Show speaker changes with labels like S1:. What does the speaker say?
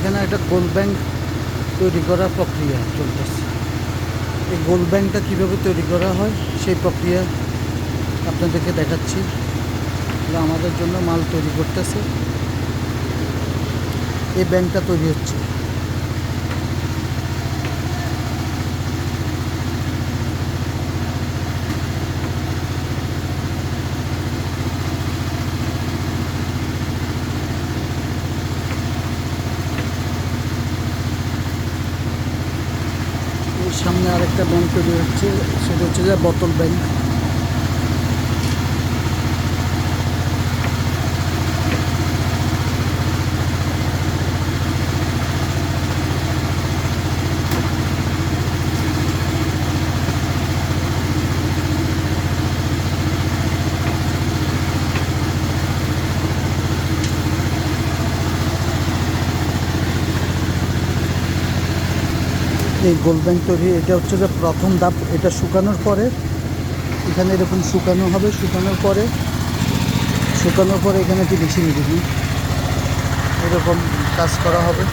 S1: এখানে একটা gold bank তৈরি করার প্রক্রিয়া চলতেছে। এই গোল্ড ব্যাংকটা কীভাবে তৈরি করা হয়, সেই প্রক্রিয়া আপনাদেরকে দেখাচ্ছি। আমাদের জন্য মাল তৈরি করতেছে। এই ব্যাংকটা তৈরি হচ্ছে। সামনে আরেকটা ব্যাংক তৈরি হচ্ছে সেটা হচ্ছে যে বোতল ব্যাংক এই গোল ব্যাংক তৈরি, এটা হচ্ছে যে প্রথম ধাপ, এটা শুকানোর পরে, এখানে এরকম শুকানো হবে, শুকানোর পরে শুকানোর পরে এখানে একটি মেশিন দিবি। এরকম কাজ করা হবে।